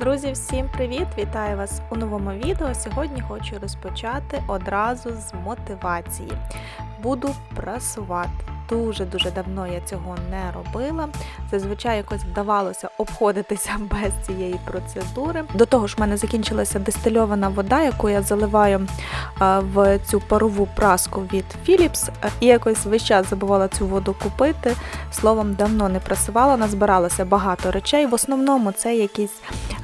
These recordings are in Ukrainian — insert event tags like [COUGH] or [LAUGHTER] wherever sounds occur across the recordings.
Друзі, всім привіт! Вітаю вас у новому відео. Сьогодні хочу розпочати одразу з мотивації. Буду прасувати. Дуже-дуже давно я цього не робила. Зазвичай якось вдавалося обходитися [LAUGHS] без цієї процедури. До того ж, в мене закінчилася дистильована вода, яку я заливаю в цю парову праску від Philips. І якось весь час забувала цю воду купити. Словом, давно не прасувала, назбиралося багато речей. В основному це якісь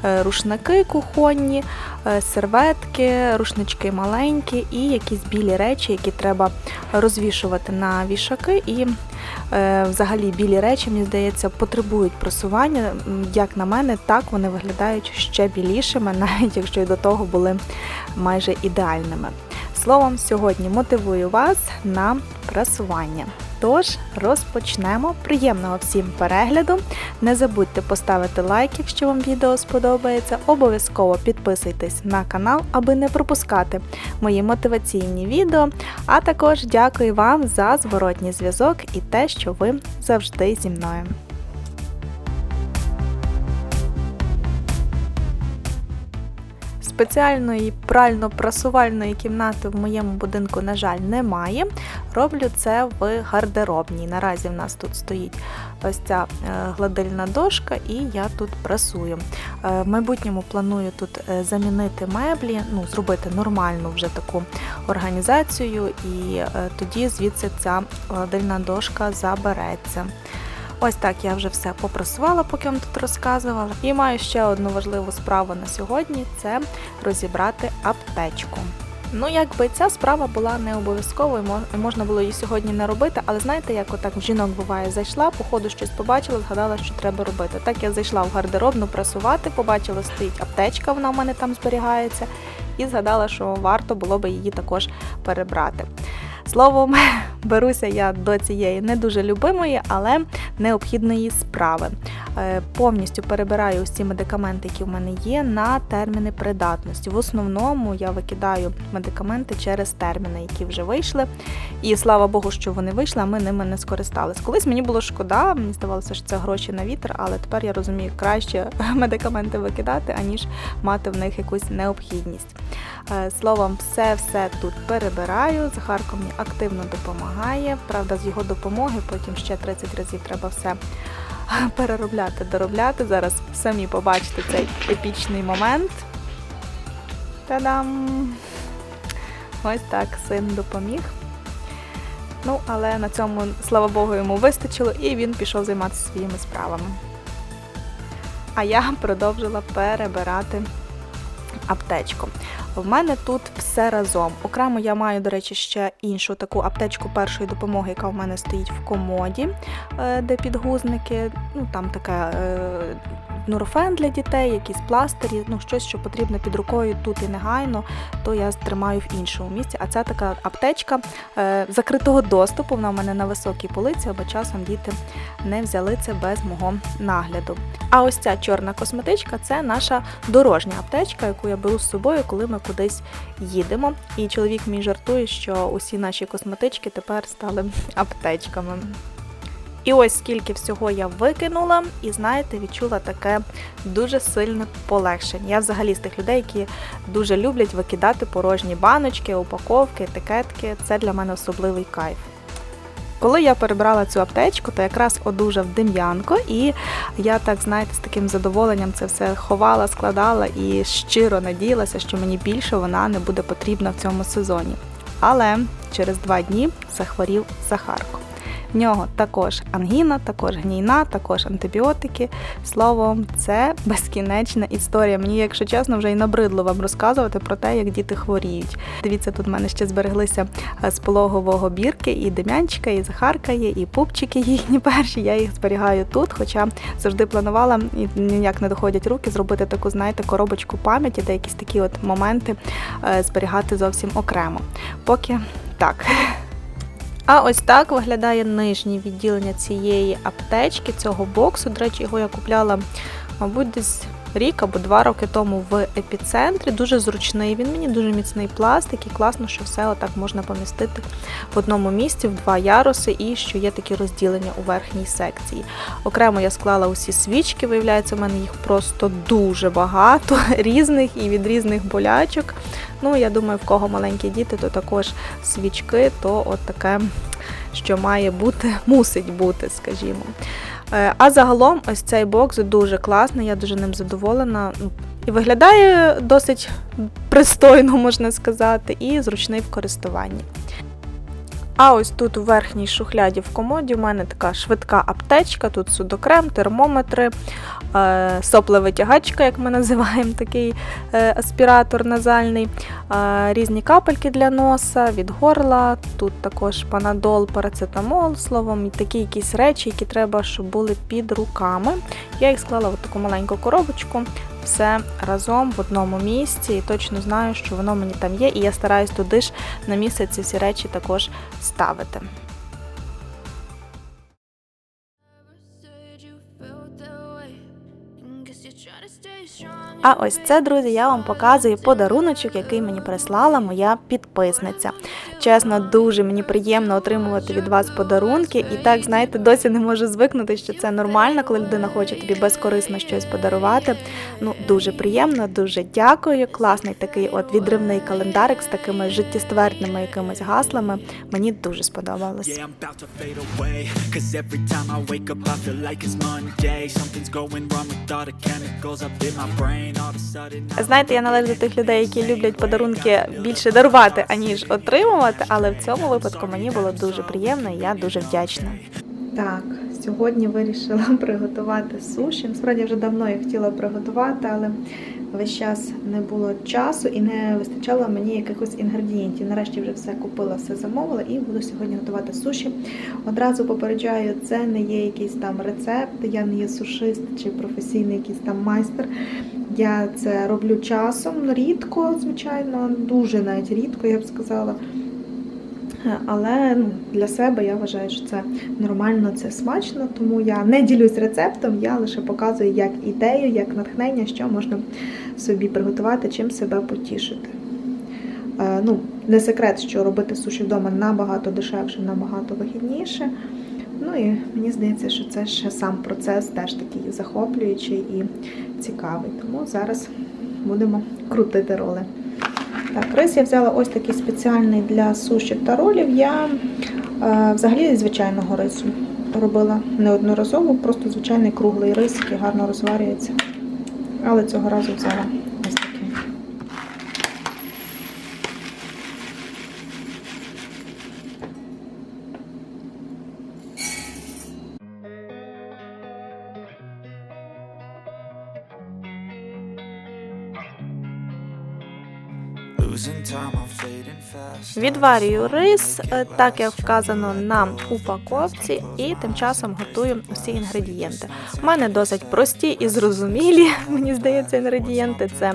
е, рушники кухонні, серветки, рушнички маленькі і якісь білі речі, які треба розвішувати на вішаки. І е, взагалі білі речі, мені здається, потребують просування. Як на мене, так вони виглядають ще білішими, [LAUGHS] навіть якщо й до того були майже ідеальними. Словом, сьогодні мотивую вас на прасування. Тож розпочнемо. Приємного всім перегляду. Не забудьте поставити лайк, якщо вам відео сподобається. Обов'язково підписуйтесь на канал, аби не пропускати мої мотиваційні відео. А також дякую вам за зворотній зв'язок і те, що ви завжди зі мною. Спеціальної прально-прасувальної кімнати в моєму будинку, на жаль, немає. Роблю це в гардеробній. Наразі в нас тут стоїть ось ця е, гладильна дошка, і я тут прасую. Е, В майбутньому планую тут е, замінити меблі, ну, зробити нормальну вже таку організацію, і тоді звідси ця гладильна дошка забереться. Ось так я вже все попрасувала, поки вам тут розказувала. І маю ще одну важливу справу на сьогодні це розібрати аптечку. Ну, якби ця справа була не обов'язковою, можна було її сьогодні не робити, але знаєте, як отак в жінок буває, зайшла, по ходу щось побачила, згадала, що треба робити. Так я зайшла в гардеробну прасувати, побачила, стоїть аптечка, вона в мене там зберігається, і згадала, що варто було би її також перебрати. Словом, [LAUGHS] беруся я до цієї не дуже любимої, але необхідної справи. Е, Повністю перебираю усі медикаменти, які в мене є, на терміни придатності. В основному я викидаю медикаменти через терміни, які вже вийшли. І слава Богу, що вони вийшли, а ми ними не скористались. Колись мені було шкода, мені здавалося, що це гроші на вітер, але тепер я розумію, краще [LAUGHS] медикаменти викидати, аніж мати в них якусь необхідність. Е, Словом, все-все тут перебираю. Захарко мені активно допомагає. Правда, з його допомоги потім ще 30 разів треба все [LAUGHS] переробляти, доробляти. Зараз самі побачите цей епічний момент. Та-дам! Ось так син допоміг. Ну, але на цьому, слава Богу, йому вистачило, і він пішов займатися своїми справами. А я продовжила перебирати аптечку. В мене тут все разом. Окремо я маю, до речі, ще іншу таку аптечку першої допомоги, яка в мене стоїть в комоді, е, де підгузники. Ну там таке е, нурофен для дітей, якісь пластирі, ну щось, що потрібно під рукою тут і негайно, то я тримаю в іншому місці. А ця така аптечка е, закритого доступу. Вона в мене на високій полиці, аби часом діти не взяли це без мого нагляду. А ось ця чорна косметичка це наша дорожня аптечка, яку я беру з собою, коли ми кудись їдемо. І чоловік мій жартує, що усі наші косметички тепер стали аптечками. І ось скільки всього я викинула, і знаєте, відчула таке дуже сильне полегшення. Я взагалі з тих людей, які дуже люблять викидати порожні баночки, упаковки, етикетки. Це для мене особливий кайф. Коли я перебрала цю аптечку, то якраз одужав Дем'янко, і я так, знаєте, з таким задоволенням це все ховала, складала і щиро надіялася, що мені більше вона не буде потрібна в цьому сезоні. Але через два дні захворів Захарко. В нього також ангіна, також гнійна, також антибіотики. Словом, це безкінечна історія. Мені, якщо чесно, вже й набридло вам розказувати про те, як діти хворіють. Дивіться, тут в мене ще збереглися е, з пологового бірки, і Дем'янчика, і Захарка є, і пупчики їхні [LAUGHS] перші. Я їх зберігаю тут, хоча завжди планувала і ніяк не доходять руки зробити таку, знаєте, коробочку пам'яті, де якісь такі от моменти е, зберігати зовсім окремо. Поки так. [LAUGHS] А ось так виглядає нижнє відділення цієї аптечки, цього боксу. До речі, його я купляла, мабуть, десь рік або два роки тому в епіцентрі. Дуже зручний. Він мені дуже міцний пластик і класно, що все отак можна помістити в одному місці, в два яруси, і що є такі розділення у верхній секції. Окремо я склала усі свічки, виявляється, в мене їх просто дуже багато, [LAUGHS] різних і від різних болячок. Ну, я думаю, в кого маленькі діти, то також свічки, то от таке, що має бути, [LAUGHS] мусить бути, скажімо. Е, А загалом ось цей бокс дуже класний, я дуже ним задоволена. І виглядає досить пристойно, можна сказати, і зручний в користуванні. А ось тут у верхній шухляді в комоді у мене така швидка аптечка, тут судокрем, термометри, е, соплевитягачка, як ми називаємо такий е, аспіратор назальний, е, різні капельки для носа, від горла, тут також панадол, парацетамол, словом, і такі якісь речі, які треба, щоб були під руками. Я їх склала в таку маленьку коробочку. Все разом в одному місці, і точно знаю, що воно мені там є, і я стараюсь туди ж на місце ці всі речі також ставити. А ось це, друзі, я вам показую подаруночок, який мені прислала моя підписниця. Чесно, дуже мені приємно отримувати від вас подарунки. І так, знаєте, досі не можу звикнути, що це нормально, коли людина хоче тобі безкорисно щось подарувати. Ну, дуже приємно, дуже дякую. Класний такий от відривний календарик з такими життєствердними якимись гаслами. Мені дуже сподобалось. Знаєте, я належу до тих людей, які люблять подарунки більше дарувати, аніж отримувати, але в цьому випадку мені було дуже приємно і я дуже вдячна. Так, сьогодні вирішила [LAUGHS] приготувати суші. Насправді вже давно їх хотіла приготувати, але весь час не було часу і не вистачало мені якихось інгредієнтів. Нарешті вже все купила, все замовила і буду сьогодні готувати суші. Одразу попереджаю, це не є якийсь там рецепт, я не є сушист чи професійний якийсь там майстер. Я це роблю часом, рідко, звичайно, дуже навіть рідко, я б сказала. Але для себе я вважаю, що це нормально, це смачно, тому я не ділюсь рецептом, я лише показую як ідею, як натхнення, що можна собі приготувати, чим себе потішити. Е, ну, не секрет, що робити суші вдома набагато дешевше, набагато вигідніше. Ну і мені здається, що це ще сам процес теж такий захоплюючий і цікавий. Тому зараз будемо крутити роли. Так, рис я взяла ось такий спеціальний для суші та ролів. Я е, взагалі звичайного рису робила неодноразово, просто звичайний круглий рис, який гарно розварюється. Але цього разу взяла Відварюю рис, е, так як вказано на упаковці, і тим часом готую усі інгредієнти. У мене досить прості і зрозумілі, [LAUGHS] мені здається, інгредієнти це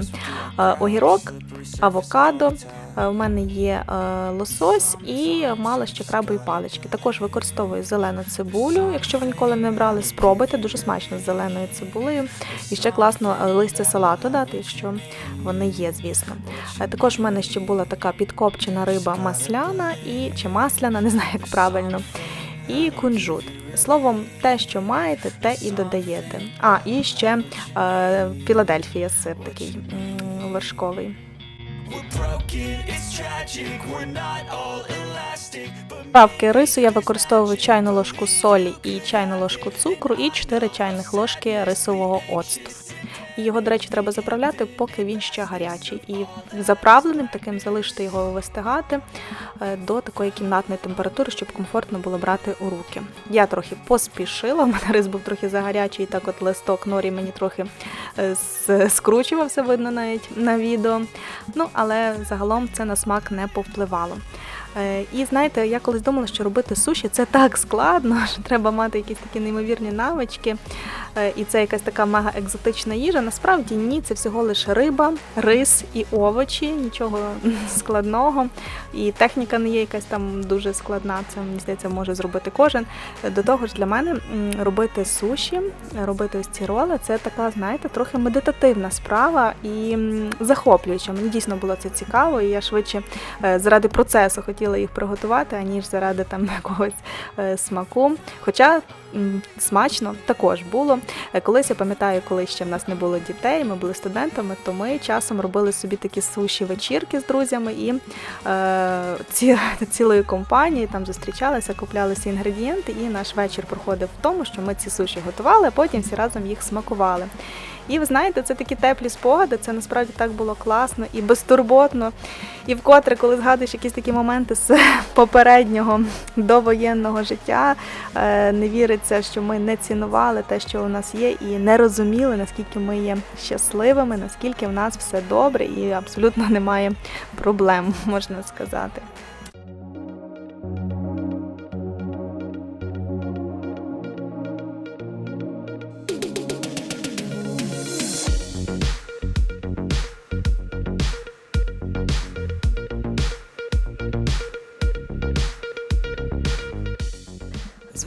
е, огірок, авокадо. Е, У мене є е, лосось і мало ще крабові палички. Також використовую зелену цибулю. Якщо ви ніколи не брали, спробуйте дуже смачно з зеленою цибулею. І ще класно е, листя салату дати, якщо вони є, звісно. Також в мене ще була така підкопчена риба масляна і чи масляна, [LAUGHS] не знаю як правильно. І кунжут. Словом, те, що маєте, те і додаєте. А, і ще е, Філадельфія сир такий вершковий. Правки рису я використовую чайну ложку солі і чайну ложку цукру, і 4 чайних ложки рисового оцту. І його, до речі, треба заправляти, поки він ще гарячий. І заправленим таким залишити його вистигати е, до такої кімнатної температури, щоб комфортно було брати у руки. Я трохи поспішила, [LAUGHS] у мене рис був трохи загарячий, і так от листок норі мені трохи е, скручувався, видно навіть на відео. Ну, але загалом це на смак не повпливало. Е, І знаєте, я колись думала, що робити суші це так складно, [LAUGHS] що треба мати якісь такі неймовірні навички. Е, І це якась така мега екзотична їжа. Насправді ні, це всього лише риба, рис і овочі, нічого [LAUGHS] складного. І техніка не є якась там дуже складна. Це мені здається, може зробити кожен. До того ж, для мене робити суші, робити ось ці роли, це така, знаєте, трохи медитативна справа і захоплююча. Мені дійсно було це цікаво, і я швидше е, заради процесу хотіла їх приготувати, аніж заради там [LAUGHS] якогось е, смаку. Хоча смачно також було. Е, Колись я пам'ятаю, коли ще в нас не було дітей, ми були студентами, то ми часом робили собі такі суші вечірки з друзями і е, ці, [LAUGHS] цілою компанією там зустрічалися, куплялися інгредієнти, і наш вечір проходив в тому, що ми ці суші готували, а потім всі разом їх смакували. І ви знаєте, це такі теплі спогади, це насправді так було класно і безтурботно. І вкотре, коли згадуєш якісь такі моменти з [LAUGHS] попереднього довоєнного життя, е, не віриться, що ми не цінували те, що у нас є, і не розуміли, наскільки ми є щасливими, наскільки в нас все добре і абсолютно немає проблем, [LAUGHS] можна сказати.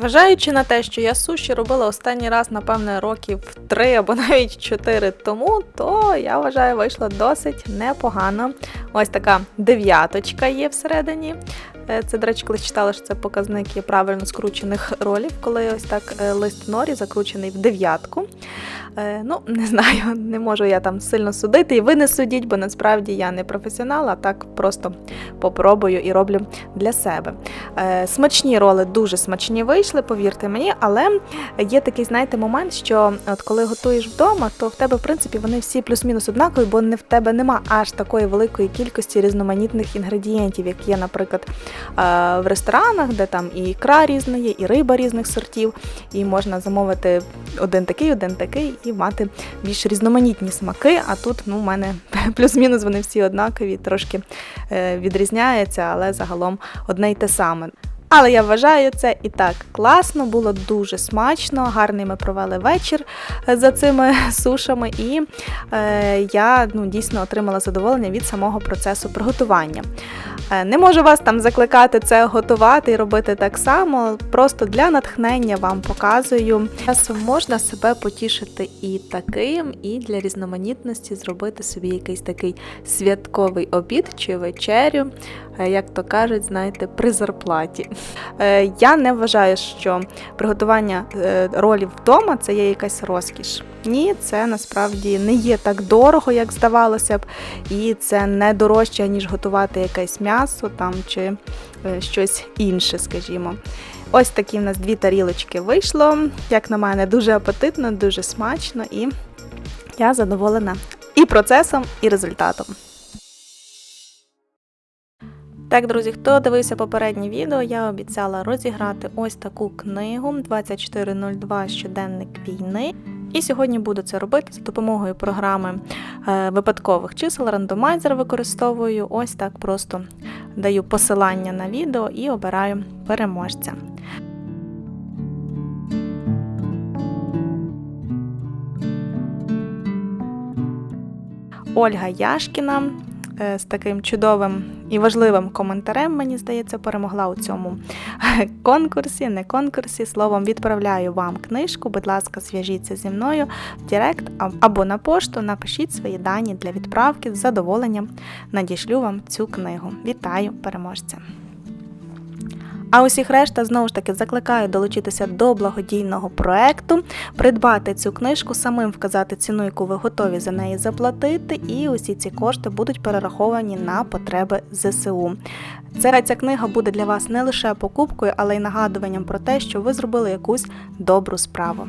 Зважаючи на те, що я суші робила останній раз, напевне, років три або [LAUGHS] навіть чотири тому, то я вважаю, вийшло досить непогано. Ось така дев'яточка є всередині. Е, Це, до речі, коли читала, що це показник є правильно скручених ролів, коли ось так е, лист норі закручений в дев'ятку. Е, Ну, не знаю, [LAUGHS] не можу я там сильно судити, і ви не судіть, бо насправді я не професіонал, а так просто попробую і роблю для себе. Смачні роли дуже смачні вийшли, повірте мені, але є такий, знаєте, момент, що от коли готуєш вдома, то в тебе, в принципі, вони всі плюс-мінус однакові, бо не в тебе нема аж такої великої кількості різноманітних інгредієнтів, як є, наприклад, в ресторанах, де там і ікра різна є, і риба різних сортів, і можна замовити один такий, один такий, і мати більш різноманітні смаки. А тут ну, у мене [LAUGHS] плюс-мінус вони всі однакові, трошки відрізняються, але загалом одне й те саме. Але я вважаю це і так класно, було дуже смачно, гарний ми провели вечір е, за цими [LAUGHS] сушами, і е, я ну, дійсно отримала задоволення від самого процесу приготування. Е, не можу вас там закликати це готувати і робити так само. Просто для натхнення вам показую. Часом можна себе потішити і таким, і для різноманітності зробити собі якийсь такий святковий обід чи вечерю, як то кажуть, знаєте, при зарплаті. Е, Я не вважаю, що приготування е, ролів вдома це є якась розкіш. Ні, це насправді не є так дорого, як здавалося б, і це не дорожче, ніж готувати якесь м'ясо там чи е, щось інше, скажімо. Ось такі в нас дві тарілочки вийшло. Як на мене, дуже апетитно, дуже смачно, і я задоволена і процесом, і результатом. Так, друзі, хто дивився попереднє відео, я обіцяла розіграти ось таку книгу 2402 щоденник війни. І сьогодні буду це робити за допомогою програми е, випадкових чисел, рандомайзер використовую. Ось так просто даю посилання на відео і обираю переможця. Ольга Яшкіна з таким чудовим і важливим коментарем, мені здається, перемогла у цьому [LAUGHS] конкурсі, не конкурсі. Словом, відправляю вам книжку. Будь ласка, зв'яжіться зі мною в Директ або на пошту. Напишіть свої дані для відправки. З задоволенням надішлю вам цю книгу. Вітаю переможця! А усіх решта знову ж таки закликаю долучитися до благодійного проекту, придбати цю книжку, самим вказати ціну, яку ви готові за неї заплатити, і усі ці кошти будуть перераховані на потреби ЗСУ. Це ця книга буде для вас не лише покупкою, але й нагадуванням про те, що ви зробили якусь добру справу.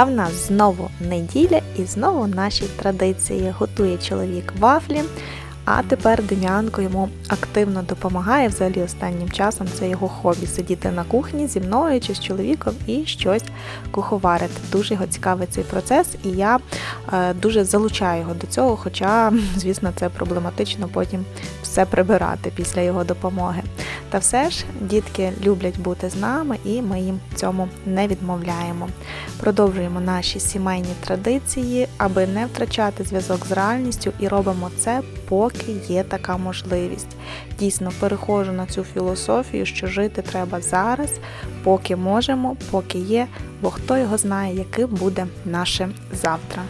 А в нас знову неділя і знову наші традиції. Готує чоловік вафлі, А тепер Дем'янко йому активно допомагає. Взагалі останнім часом це його хобі сидіти на кухні зі мною чи з чоловіком і щось куховарити. Дуже його цікавий цей процес, і я е, дуже залучаю його до цього. Хоча, [LAUGHS] звісно, це проблематично потім все прибирати після його допомоги. Та все ж дітки люблять бути з нами, і ми їм цьому не відмовляємо. Продовжуємо наші сімейні традиції, аби не втрачати зв'язок з реальністю, і робимо це, поки є така можливість. Дійсно, переходжу на цю філософію, що жити треба зараз, поки можемо, поки є, бо хто його знає, яким буде наше завтра.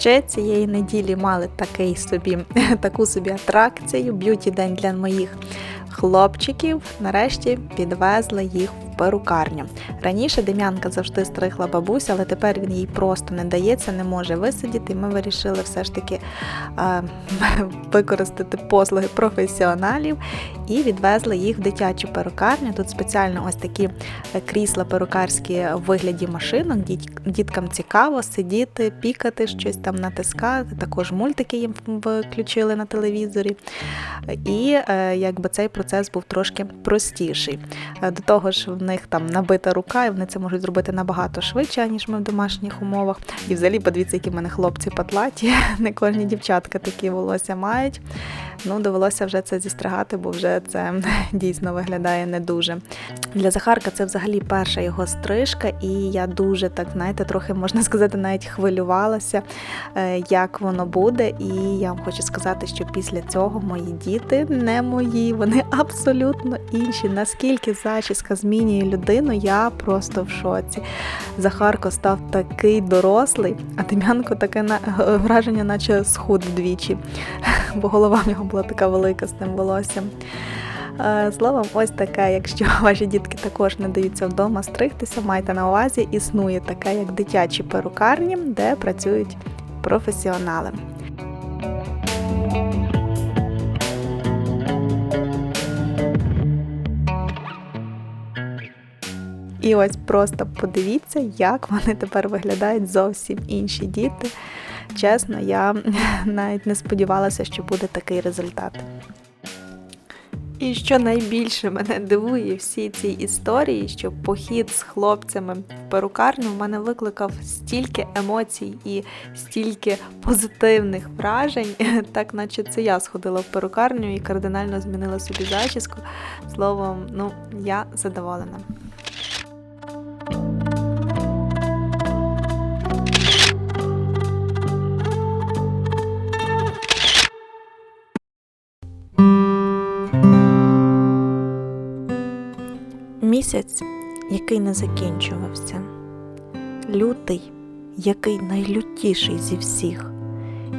Ще цієї неділі мали такий собі, [LAUGHS] таку собі атракцію, б'юті день для моїх хлопчиків. Нарешті підвезли їх в перукарню. Раніше Дем'янка завжди стригла бабуся, але тепер він їй просто не дається, не може висидіти. І ми вирішили все ж таки е, [LAUGHS] використати послуги професіоналів і відвезли їх в дитячу перукарню. Тут спеціально ось такі е, крісла перукарські в вигляді машинок. Діт- Діткам цікаво сидіти, пікати, щось там натискати. Також мультики їм включили на телевізорі. І е, якби цей процес був трошки простіший. Е, До того ж, них там набита рука, і вони це можуть зробити набагато швидше, ніж ми в домашніх умовах. І взагалі, подивіться, які в мене хлопці патлаті. [LAUGHS] Не кожні дівчатка такі волосся мають. Ну, довелося вже це зістригати, бо вже це [LAUGHS] дійсно виглядає не дуже. Для Захарка це взагалі перша його стрижка, і я дуже так, знаєте, трохи можна сказати, навіть хвилювалася, е, як воно буде. І я вам хочу сказати, що після цього мої діти не мої, вони абсолютно інші. Наскільки зачіска змінює людину, я просто в шоці. Захарко став такий дорослий, а Дем'янко таке на- [LAUGHS] враження, наче схуд вдвічі, [LAUGHS] бо голова в нього була така велика з тим волоссям. Е, Словом, ось таке, якщо [LAUGHS] ваші дітки також не даються вдома стригтися, майте на увазі, існує таке, як дитячі перукарні, де працюють професіонали. І ось просто подивіться, як вони тепер виглядають зовсім інші діти. Чесно, я [LAUGHS] навіть не сподівалася, що буде такий результат. І що найбільше мене дивує в всій цій історії, що похід з хлопцями в перукарню в мене викликав стільки емоцій і стільки позитивних вражень, [LAUGHS] так наче це я сходила в перукарню і кардинально змінила собі зачіску. Словом, ну я задоволена. Місяць, який не закінчувався, лютий, який найлютіший зі всіх,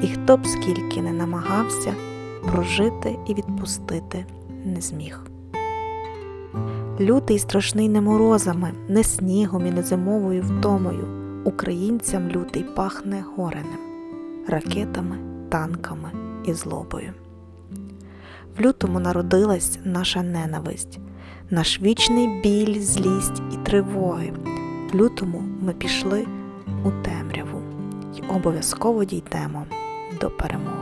і хто б скільки не намагався, прожити і відпустити не зміг. Лютий страшний не морозами, не снігом і не зимовою втомою. Українцям лютий пахне горенем, ракетами, танками і злобою. В лютому народилась наша ненависть наш вічний біль, злість і тривоги. В лютому ми пішли у темряву і обов'язково дійдемо до перемоги.